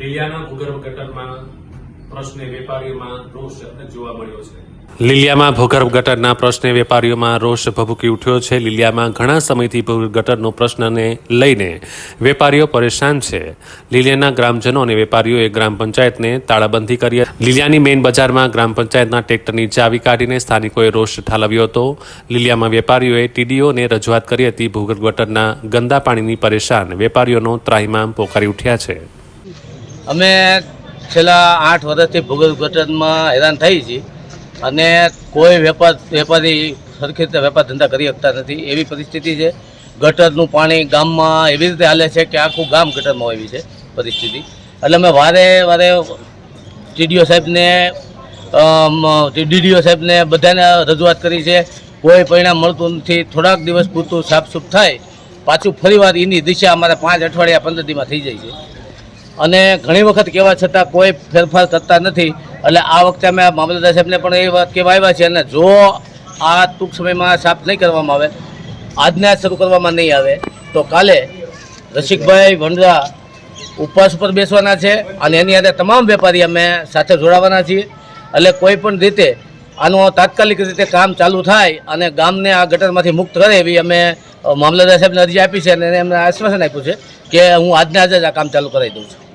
લીલિયાના ભૂગર્ભ ગટરમાં પ્રશ્ને વેપારીઓમાં રોષ જોવા મળ્યો છે. લીલિયામાં ભૂગર્ભ ગટરના પ્રશ્ને વેપારીઓમાં રોષ ભભૂકી ઉઠ્યો છે. લીલિયામાં ઘણા સમયથી ગટરનો પ્રશ્નને લઈને વેપારીઓ પરેશાન છે. લીલિયાના ગ્રામજનો અને વેપારીઓએ ગ્રામ પંચાયતને તાળાબંધી કરી. લીલિયાની મેઇન બજારમાં ગ્રામ પંચાયતના ટ્રેક્ટરની ચાવી કાઢીને સ્થાનિકોએ રોષ ઠાલવ્યો હતો. લીલિયામાં વેપારીઓએ ટીડીઓને રજૂઆત કરી હતી. ભૂગર્ભ ગટરના ગંદા પાણીની પરેશાન વેપારીઓનો ત્રાહિમામ પોકારી ઉઠ્યા છે. અમે છેલ્લા આઠ વર્ષથી ભૂગર્ભ ગટરમાં હેરાન થઈ છીએ અને કોઈ વેપાર વેપારી સરખી રીતે વેપાર ધંધા કરી શકતા નથી. એવી પરિસ્થિતિ છે. ગટરનું પાણી ગામમાં એવી રીતે હાલે છે કે આખું ગામ ગટરમાં આવી છે પરિસ્થિતિ. એટલે અમે વારે વારે ટીડીઓ સાહેબને ડીડીઓ સાહેબને બધાને રજૂઆત કરી છે. કોઈ પરિણામ મળતું નથી. થોડાક દિવસ પૂરતું સાફસૂફ થાય. પાછું ફરીવાર એની દિશા અમારે પાંચ અઠવાડિયા પંદર દીમાં થઈ જાય છે. અને ઘણી વખત કહેવા છતાં કોઈ ફેરફાર કરતા નથી. એટલે આ વખતે અમે મામલતદાર સાહેબને પણ એ વાત કહેવા આવ્યા છે અને જો આ ટૂંક સમયમાં સાફ નહીં કરવામાં આવે, આજને આજ શરૂ કરવામાં નહીં આવે, તો કાલે રસિકભાઈ વંડરા ઉપવાસ ઉપર બેસવાના છે અને એની સાથે તમામ વેપારી અમે સાથે જોડાવાના છીએ. એટલે કોઈ પણ રીતે આનું તાત્કાલિક રીતે કામ ચાલુ થાય અને ગામને આ ગટરમાંથી મુક્ત કરે એવી અમે મામલતદાર સાહેબને અરજી આપી છે અને એમને આશ્વાસન આપ્યું છે કે હું આજને આજે જ આ કામ ચાલુ કરાવી દઉં છું.